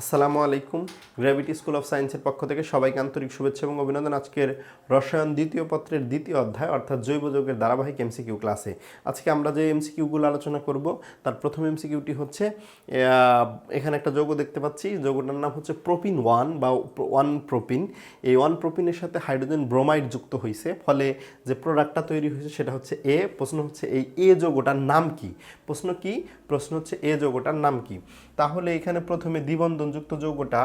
আসসালামু আলাইকুম। Gravity school of সায়েন্সের পক্ষ থেকে সবাইকে আন্তরিক শুভেচ্ছা এবং অভিনন্দন। আজকের রসায়ন দ্বিতীয় পত্রের দ্বিতীয় অধ্যায়, অর্থাৎ জৈব যৌগের ধারাবাহিক এমসিকিউ ক্লাসে আজকে আমরা যে এমসিকিউগুলো আলোচনা করব, তার প্রথম এমসিকিউটি হচ্ছে এখানে একটা যৌগ দেখতে পাচ্ছি। যৌগটার নাম হচ্ছে প্রোপিন ওয়ান বা ওয়ান প্রোপিন। এই ওয়ান প্রোপিনের সাথে হাইড্রোজেন ব্রোমাইড যুক্ত হয়েছে ফলে যে প্রোডাক্টটা তৈরি হয়েছে সেটা হচ্ছে এ প্রশ্ন হচ্ছে এই এ যৌগটার নাম কি? প্রশ্ন কি? প্রশ্ন হচ্ছে এ যৌগটার নাম কি? তাহলে এখানে প্রথমে দ্বিবন্ধনযুক্ত যৌগটা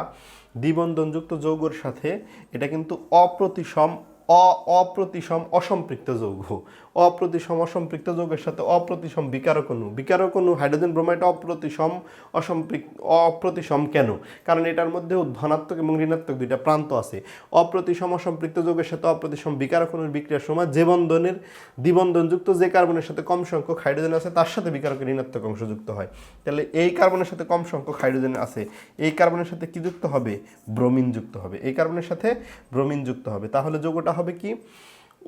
দ্বিবন্ধনযুক্ত যৌগের সাথে এটা কিন্তু অপ্রতিসম অপ্রতিসম অসম্পৃক্ত যৌগ। অপ্রতিসম অসম্পৃক্ত যৌগের সাথে অপ্রতিসম বিকারক অণু বিকারক অণু হাইড্রোজেন ব্রোমাইড অপ্রতিসম অসম্পৃক অপ্রতিসম কেন? কারণ এটার মধ্যে ধনাত্মক এবং ঋণাত্মক দুইটা প্রান্ত আছে। অপ্রতিসম অসম্পৃক্ত যৌগের সাথে অপ্রতিসম বিকারক অণুর বিক্রিয়ার সময় যে বন্ধনের দ্বিবন্ধনযুক্ত যে কার্বনের সাথে কম সংখ্যক হাইড্রোজেন আছে, তার সাথে বিকারকের ঋণাত্মক অংশ যুক্ত হয়। তাহলে এই কার্বনের সাথে কম সংখ্যক হাইড্রোজেন আছে, এই কার্বনের সাথে কি যুক্ত হবে? ব্রোমিন যুক্ত হবে। এই কার্বনের সাথে ব্রোমিন যুক্ত হবে। তাহলে যৌগটা হবে কি?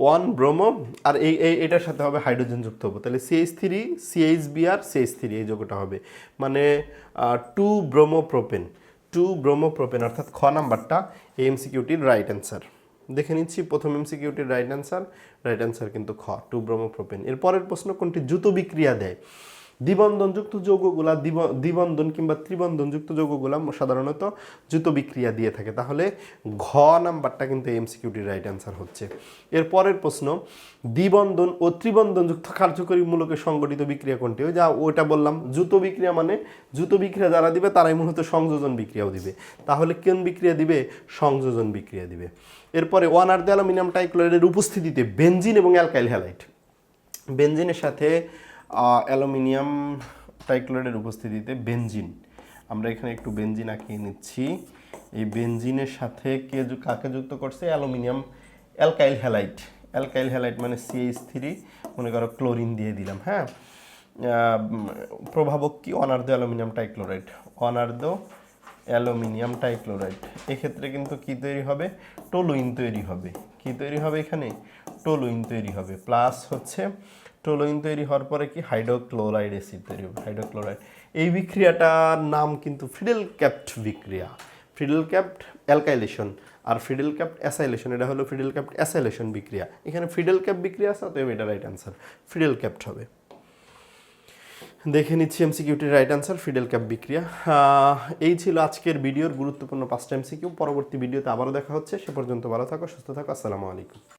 ওয়ান ব্রোমো আর এই এটার সাথে হবে হাইড্রোজেন যুক্ত হবে। তাহলে CH three CH B R CH three এই যৌগটা হবে। মানে two bromo propane two bromo propane অর্থাৎ খ নাম্বারটা, এই এমসিকিউটির রাইট অ্যান্সার দেখে নিচ্ছি, প্রথম এমসিকিউটির রাইট অ্যান্সার রাইট অ্যান্সার কিন্তু খ টু ব্রোমোপ্রোপেন এর পরের প্রশ্ন কোনটি? দ্রুত বিক্রিয়া দেয়। দ্বিবন্ধনযুক্ত যৌগগুলা দ্বিব- দ্বিবন্ধন কিংবা ত্রিবন্ধনযুক্ত যৌগগুলা সাধারণত দ্রুত বিক্রিয়া দিয়ে থাকে। তাহলে ঘ নাম্বারটা কিন্তু এমসিকিউটির রাইট অ্যান্সার হচ্ছে। এর পরের প্রশ্ন, দ্বিবন্ধন ও ত্রিবন্ধনযুক্ত কার্যকরী মূলকে সংগঠিত বিক্রিয়া কোনটি? যা ওটা বললাম, জুতো বিক্রিয়া মানে জুতো বিক্রিয়া যারা দিবে তারাই মূলত সংযোজন বিক্রিয়াও দিবে। তাহলে কোন বিক্রিয়া দিবে? সংযোজন বিক্রিয়া দিবে। এরপরে ওয়ান আর দ্য অ্যালুমিনিয়াম টাইক্লোরাইডের উপস্থিতিতে বেনজিন এবং অ্যালকাইল হ্যালাইট। বেনজিনের সাথে অ্যালুমিনিয়াম টাইক্লোরাইডের উপস্থিতিতে বেঞ্জিন আমরা এখানে একটু বেঞ্জিন আঁকিয়ে নিচ্ছি। এই বেঞ্জিনের সাথে কে কাকে যুক্ত করছে? Aluminium alkyl halide. Alkyl halide মানে সিএইচ থ্রি মনে করো ক্লোরিন দিয়ে দিলাম হ্যাঁ? প্রভাবক কি? অনার্ধ অ্যালুমিনিয়াম টাইক্লোরাইড অনার্ধ অ্যালুমিনিয়াম টাইক্লোরাইড। এক্ষেত্রে কিন্তু কি তৈরি হবে? টোলুইন তৈরি হবে। কি তৈরি হবে এখানে? টোলুইন তৈরি হবে। প্লাস হচ্ছে টোলুইন তৈরি হওয়ার পরে কি? হাইড্রোক্লোরাইড অ্যাসিড তৈরি হবে। হাইড্রোক্লোরাইড। এই বিক্রিয়াটার নাম কিন্তু ফিডেল ক্যাপ্ট বিক্রিয়া। ফ্রিডেল ক্যাপ্ট অ্যালকাইলেশন আর ফ্রিডেল ক্যাপ্ট অ্যাসাইলেশন, এটা হলো ফ্রিডেল ক্যাপ্ট অ্যাসাইলেশন বিক্রিয়া। এখানে ফিডেল ক্যাপ বিক্রিয়া আছে, অতএব এটা রাইট অ্যান্সার। ফ্রিডেল ক্যাপ্ট হবে। দেখে নিচ্ছি এমসিকিউটির রাইট আনসার ফিডেল ক্যাপ বিক্রিয়া এই ছিল আজকের ভিডিওর গুরুত্বপূর্ণ পাঁচটা এমসিকিউ পরবর্তী ভিডিওতে আবারও দেখা হচ্ছে। সে পর্যন্ত ভালো থাকো, সুস্থ থাকো। আসসালামু আলাইকুম।